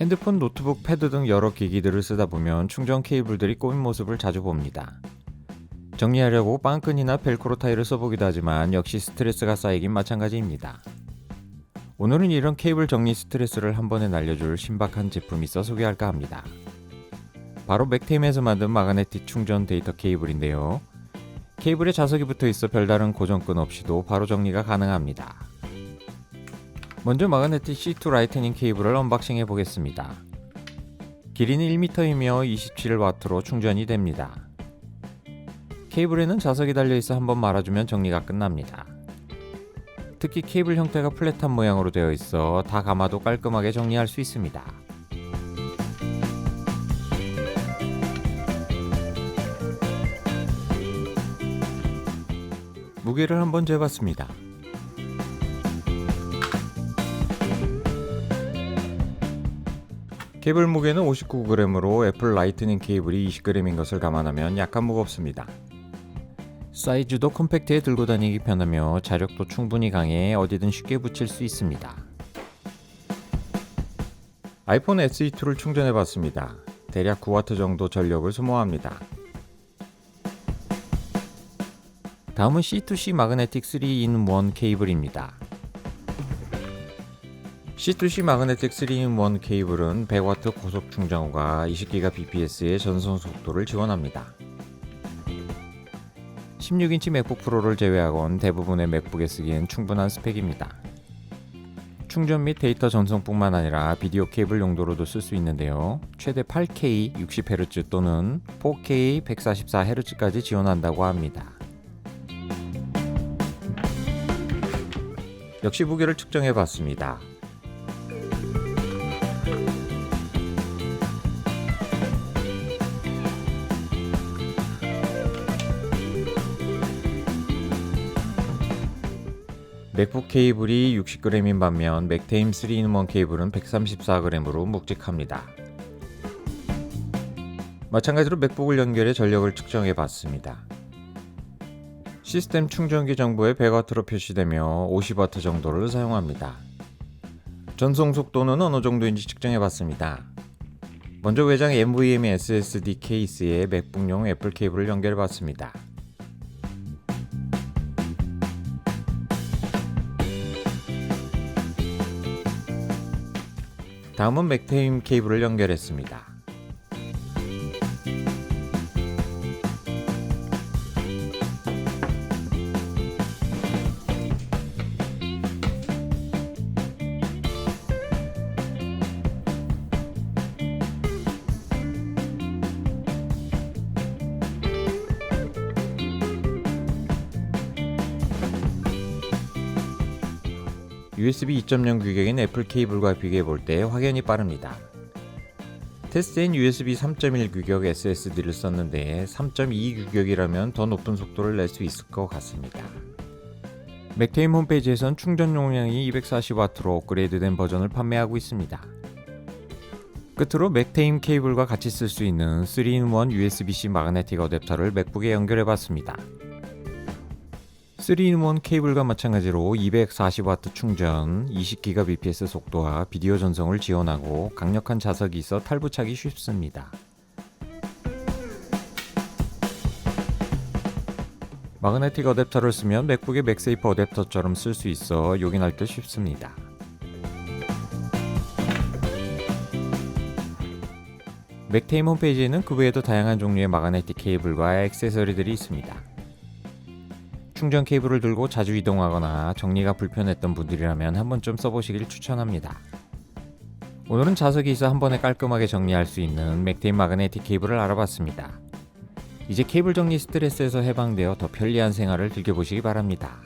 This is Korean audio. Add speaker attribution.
Speaker 1: 핸드폰, 노트북, 패드 등 여러 기기들을 쓰다 보면 충전 케이블들이 꼬인 모습을 자주 봅니다. 정리하려고 빵끈이나 벨크로 타일을 써보기도 하지만 역시 스트레스가 쌓이긴 마찬가지입니다. 오늘은 이런 케이블 정리 스트레스를 한 번에 날려줄 신박한 제품이 있어 소개할까 합니다. 바로 맥테임에서 만든 마그네틱 충전 데이터 케이블인데요. 케이블에 자석이 붙어 있어 별다른 고정끈 없이도 바로 정리가 가능합니다. 먼저 마그네틱 C2 라이트닝 케이블을 언박싱 해 보겠습니다. 길이는 1m이며 27W로 충전이 됩니다. 케이블에는 자석이 달려 있어 한번 말아주면 정리가 끝납니다. 특히 케이블 형태가 플랫한 모양으로 되어 있어 다 감아도 깔끔하게 정리할 수 있습니다. 무게를 한번 재봤습니다. 케이블 무게는 59g으로 애플 라이트닝 케이블이 20g인 것을 감안하면 약간 무겁습니다. 사이즈도 컴팩트에 들고 다니기 편하며 자력도 충분히 강해 어디든 쉽게 붙일 수 있습니다. 아이폰 SE2를 충전해 봤습니다. 대략 9W 정도 전력을 소모합니다. 다음은 C2C 마그네틱 3in1 케이블입니다. C2C 마그네틱 3in1 케이블은 100W 고속 충전과 20GBps의 전송 속도를 지원합니다. 16인치 맥북 프로를 제외하곤 대부분의 맥북에 쓰기엔 충분한 스펙입니다. 충전 및 데이터 전송뿐만 아니라 비디오 케이블 용도로도 쓸 수 있는데요. 최대 8K 60Hz 또는 4K 144Hz까지 지원한다고 합니다. 역시 무게를 측정해 봤습니다. 맥북 케이블이 60g인 반면 맥테임 3in1 케이블은 134g으로 묵직합니다. 마찬가지로 맥북을 연결해 전력을 측정해 봤습니다. 시스템 충전기 정보에 100W로 표시되며 50W 정도를 사용합니다. 전송 속도는 어느 정도인지 측정해 봤습니다. 먼저 외장 NVMe SSD 케이스에 맥북용 애플 케이블을 연결해 봤습니다. 다음은 맥테임 케이블을 연결했습니다. USB 2.0 규격인 애플 케이블과 비교해 볼 때 확연히 빠릅니다. 테스트엔 USB 3.1 규격 SSD를 썼는데 3.2 규격이라면 더 높은 속도를 낼 수 있을 것 같습니다. 맥테임 홈페이지에선 충전 용량이 240W로 업그레이드된 버전을 판매하고 있습니다. 끝으로 맥테임 케이블과 같이 쓸 수 있는 3in1 USB-C 마그네틱 어댑터를 맥북에 연결해 봤습니다. 3in1 케이블과 마찬가지로 240W 충전, 20GBps 속도와 비디오 전송을 지원하고 강력한 자석이 있어 탈부착이 쉽습니다. 마그네틱 어댑터를 쓰면 맥북의 맥세이프 어댑터처럼 쓸 수 있어 요긴할 듯 쉽습니다. 맥테임 홈페이지에는 그 외에도 다양한 종류의 마그네틱 케이블과 액세서리들이 있습니다. 충전 케이블을 들고 자주 이동하거나 정리가 불편했던 분들이라면 한 번쯤 써보시길 추천합니다. 오늘은 자석이 있어 한 번에 깔끔하게 정리할 수 있는 맥테임 마그네틱 케이블을 알아봤습니다. 이제 케이블 정리 스트레스에서 해방되어 더 편리한 생활을 즐겨보시기 바랍니다.